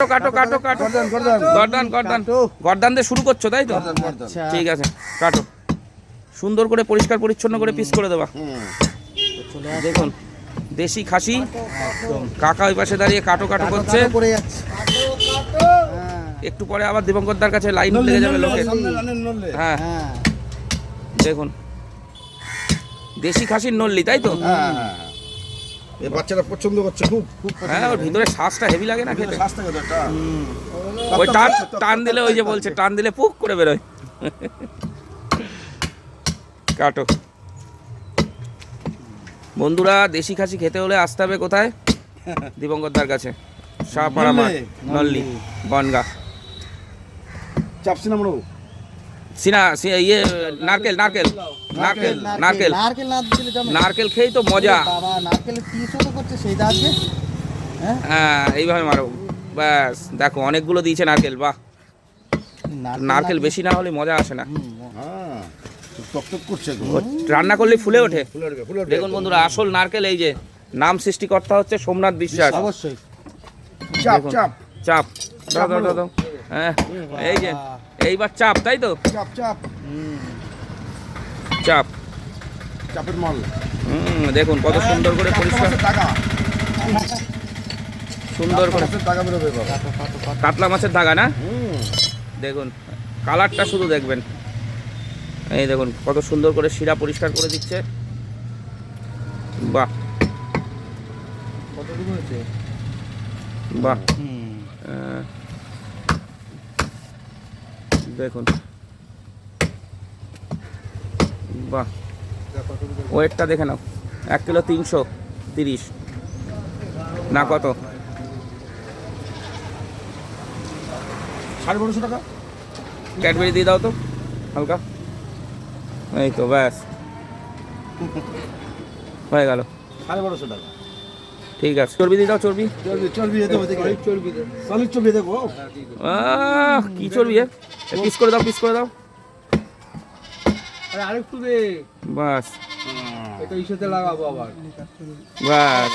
কাটো কাটো কাটো। গর্দান গর্দান। গর্দান গর্দান। গর্দান দিয়ে শুরু করছ তাই তো? আচ্ছা। ঠিক আছে কাটো। সুন্দর করে পরিষ্কার পরিচ্ছন্ন করে পিস করে দেবা। দেখুন দেশি খাসি। কাকা ওই পাশে দাঁড়িয়ে কাটো কাটো করছে। করে হ্যাঁ একটু পরে আবার দীপঙ্করদার কাছে লাইন লেগে যাবে লোকের হ্যাঁ। হ্যাঁ। দেখুন দেশি খাসির নল্লি তাই তো? হ্যাঁ হ্যাঁ। এই বাচ্চারা পছন্দ করছে খুব। খুব হ্যাঁ ওর ভিতরে শ্বাসটা হেভি লাগে না খেতে। কথা ওই টান টান দিলে ওই যে বলছে টান দিলে পুক করে বেরোয়। কাটো। বন্ধুরা দেশি খাসি খেতে হলে আসতে হবে কোথায়? দিবঙ্করদার কাছে। শাহপাড়া মাঠ নল্লি। বনগা। চাপছি না মরো সিনা ইয়ে নারকেল নারকেল নারকেল নারকেল নারকেল না দিলে জমে নারকেল খেয়েই তো মজা। বাবা নারকেলের পিসও তো করছে সেইটা আছে? হ্যাঁ? হ্যাঁ এইভাবে মারো। ব্যাস দেখো অনেকগুলো দিয়েছে নারকেল বাহ। নারকেল বেশি না হলে মজা আসে না। হ্যাঁ রান্না করলে ফুলে ওঠে। দেখুন বন্ধুরা আসল নারকেল এই যে নাম সৃষ্টিকর্তা হচ্ছে সোমনাথ বিশ্বাস। অবশ্যই। চাপ চাপ। চাপ। দাও দাও হ্যাঁ এই যে এইবার চাপ তাই তো? চাপ চাপ। চাপ। চাপের মাল। হুম দেখুন কত সুন্দর করে পরিষ্কার। সুন্দর করে। কাতলা মাছের ধাগা না? হুম। দেখুন কালারটা শুধু দেখবেন। এই দেখুন কত সুন্দর করে শিরা পরিষ্কার করে দিচ্ছে। বাহ। বাহ। দেখুন বাহ। ওয়েটটা দেখে নাও। এক কিলো তিনশো তিরিশ। না, কত? সাড়ে বারোশো টাকা। ক্যাডবেরি দিয়ে দাও তো, হালকা। এই তো, ব্যাস। হয়ে গেল। সাড়ে বারোশো টাকা। ঠিক আছে। চর্বি দিয়ে দাও চর্বি। চর্বি চর্বি দেবো আহ, কি চর্বি পিস করে দাও পিস করে দাও। আরে আরেকটু দে। বাস। এটা ইসেতে লাগাবো আবার। বাস।